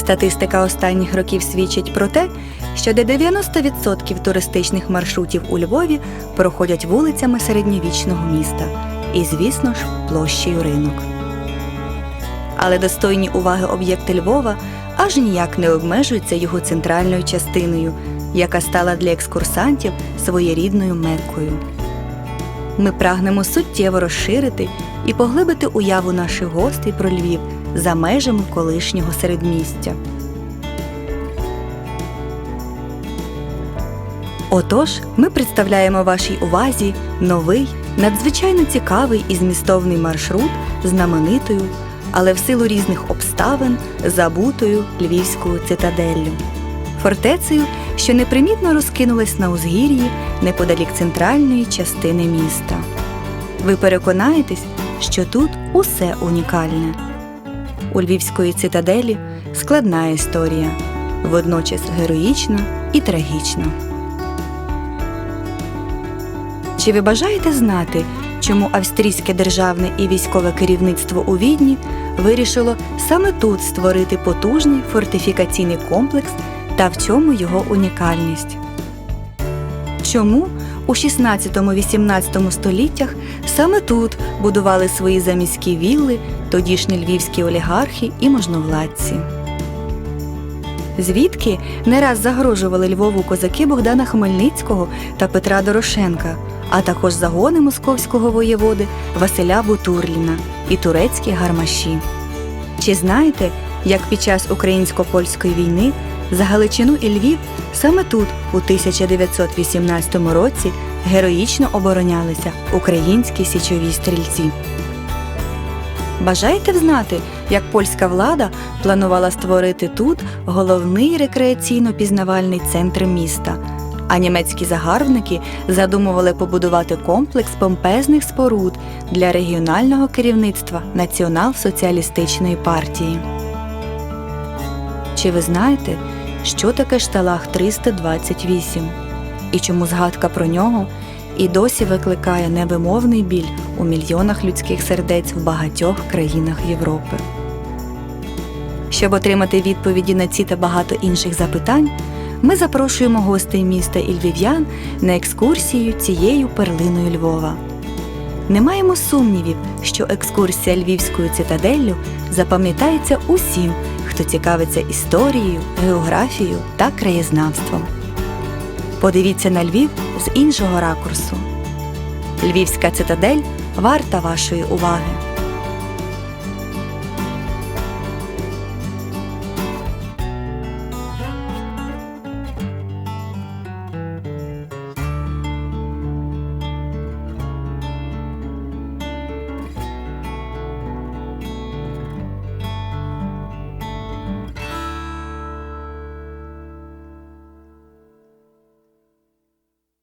Статистика останніх років свідчить про те, що де 90% туристичних маршрутів у Львові проходять вулицями середньовічного міста і, звісно ж, площею ринок. Але достойні уваги об'єкти Львова аж ніяк не обмежуються його центральною частиною, яка стала для екскурсантів своєрідною меккою. Ми прагнемо суттєво розширити і поглибити уяву наших гостей про Львів за межами колишнього середмістя. Отож, ми представляємо вашій увазі новий, надзвичайно цікавий і змістовний маршрут знаменитою, але в силу різних обставин забутою львівською цитаделлю. Фортецею, що непримітно розкинулась на узгір'ї неподалік центральної частини міста. Ви переконаєтесь, що тут усе унікальне. У львівської цитаделі складна історія, водночас героїчна і трагічна. Чи ви бажаєте знати, чому австрійське державне і військове керівництво у Відні вирішило саме тут створити потужний фортифікаційний комплекс та в чому його унікальність? Чому у 16-18 століттях саме тут будували свої заміські вілли тодішні львівські олігархи і можновладці? Звідки не раз загрожували Львову козаки Богдана Хмельницького та Петра Дорошенка, а також загони московського воєводи Василя Бутурліна і турецькі гармаші. Чи знаєте, як під час українсько-польської війни за Галичину і Львів саме тут, у 1918 році, героїчно оборонялися українські січові стрільці? Бажаєте взнати, як польська влада планувала створити тут головний рекреаційно-пізнавальний центр міста, а німецькі загарбники задумували побудувати комплекс помпезних споруд для регіонального керівництва Націонал-соціалістичної партії? Чи ви знаєте, що таке шталах 328 і чому згадка про нього і досі викликає невимовний біль у мільйонах людських сердець в багатьох країнах Європи? Щоб отримати відповіді на ці та багато інших запитань, ми запрошуємо гостей міста і львів'ян на екскурсію цією перлиною Львова. Не маємо сумнівів, що екскурсія львівською цитаделлю запам'ятається усім, хто цікавиться історією, географією та краєзнавством. Подивіться на Львів з іншого ракурсу. Львівська цитадель варта вашої уваги.